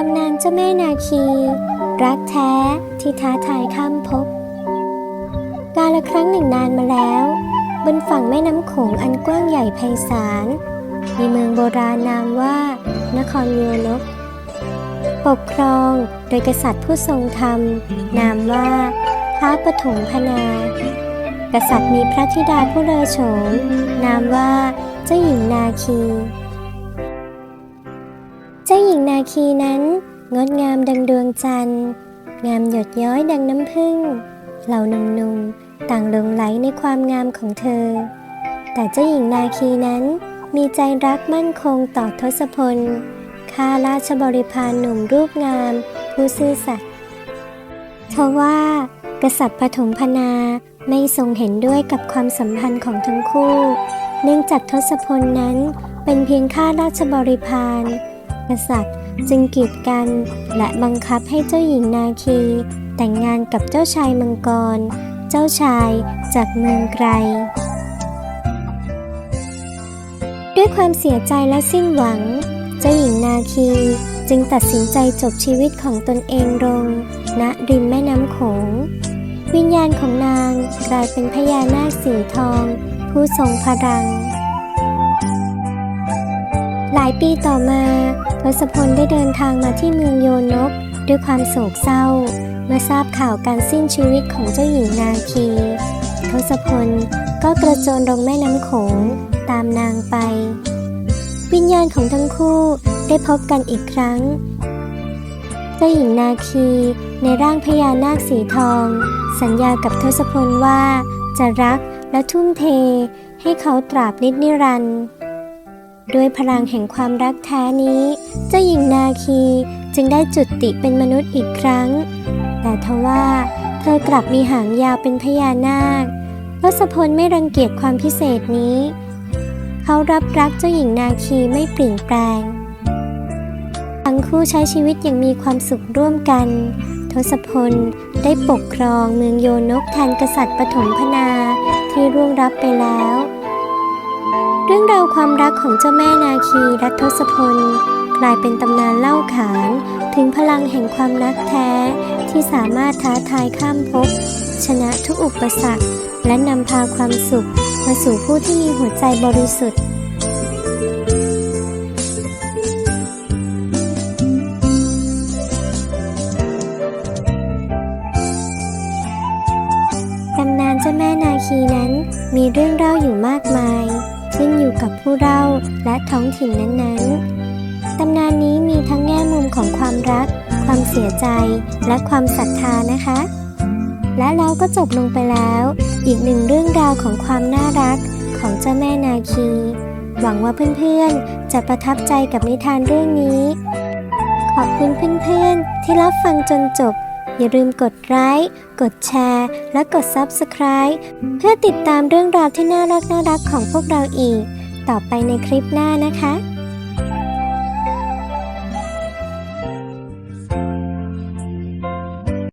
ตำนานเจ้าแม่นาคี รักแท้ที่ท้าทายข้ามภพกาลครั้งหนึ่งนานมาแล้ว บนฝั่งแม่น้ำโขงอันกว้างใหญ่ไพศาลมีเมืองโบราณนามว่า นครโยนกปกครองโดยกษัตริย์ผู้ทรงธรรม นามว่าพระปฐมพนา กษัตริย์มีพระธิดาผู้เลอโฉมนามว่าเจ้าหญิงนาคีาหญิงนาคีนั้น งดงามดังดวงจันทร์ งามหยดย้อยดังน้ำผึ้งเหล่าหนุ่มๆต่างหลงไหลในความงามของเธอ แต่เจ้าหญิงนาคีนั้นมีใจรักมั่นคงต่อทศพลข้าราชบริพารหนุ่มรูปงาม ผู้ซื่อสัตย์ทว่า กษัตริย์ปฐมพนาไม่ทรงเห็นด้วยกับความสัมพันธ์ของทั้งคู่ เนื่องจากทศพลนั้นเป็นเพียงข้าราชบริพาร กษัตริย์ จึงกีดกันและบังคับให้เจ้าหญิงนาคี แต่งงานกับเจ้าชายมังกร เจ้าชายจากเมืองไกล ด้วยความเสียใจและสิ้นหวัง เจ้าหญิงนาคีจึงตัดสินใจจบชีวิตของตนเองลงณริมแม่น้ำโขง วิญญาณของนางกลายเป็นพญานาคสีทอง ผู้ทรงพลัง หลายปีต่อมา ศพลได้เดินทางมาที่เมืองโยนก ด้วยความโศกเศร้า เมื่อทราบข่าวการสิ้นชีวิตของเจ้าหญิงนาคีทศพลก็กระโจนลงแม่น้ำโขงตามนางไป วิญญาณของทั้งคู่ได้พบกันอีกครั้ง เจ้าหญิงนาคีในร่างพญานาคสีทอง สัญญากับทศพลว่าจะรักและทุ่มเทให้เขาตราบนิดนิรันดร์ ด้วยพลังแห่งความรักแท้นี้ เจ้าหญิงนาคีจึงได้จุติเป็นมนุษย์อีกครั้ง แต่ทว่าเธอกลับมีหางยาวเป็นพญานาคทศพลไม่รังเกียจความพิเศษนี้ เขารับรักเจ้าหญิงนาคีไม่เปลี่ยนแปลง ทั้งคู่ใช้ชีวิตอย่างมีความสุขร่วมกัน ทศพลได้ปกครองเมืองโยนกแทนกษัตริย์ปฐมพนาที่ร่วงรับไปแล้ว เรื่องราวความรักของเจ้าแม่นาคีและทศพล กลายเป็นตำนานเล่าขาน ถึงพลังแห่งความรักแท้ ที่สามารถท้าทายข้ามภพชนะทุกอุปสรรค และนำพาความสุข มาสู่ผู้ที่มีหัวใจบริสุทธิ์ตำนานเจ้าแม่นาคีนั้นมีเรื่องเล่าอยู่มากมาย ขึ้นอยู่กับผู้เล่าและท้องถิ่นนั้นๆ ตำนานนี้มีทั้งแง่มุมของความรัก ความเสียใจ และความศรัทธานะคะ และเราก็จบลงไปแล้ว อีกหนึ่งเรื่องราวของความน่ารักของเจ้าแม่นาคี หวังว่าเพื่อนๆ จะประทับใจกับนิทานเรื่องนี้ ขอบคุณเพื่อนๆ ที่รับฟังจนจบ อย่าลืมกดไลค์กดแชร์ และกด Subscribe เพื่อติดตามเรื่องราวที่น่ารักน่ารักของพวกเราอีก ต่อไปในคลิปหน้านะคะ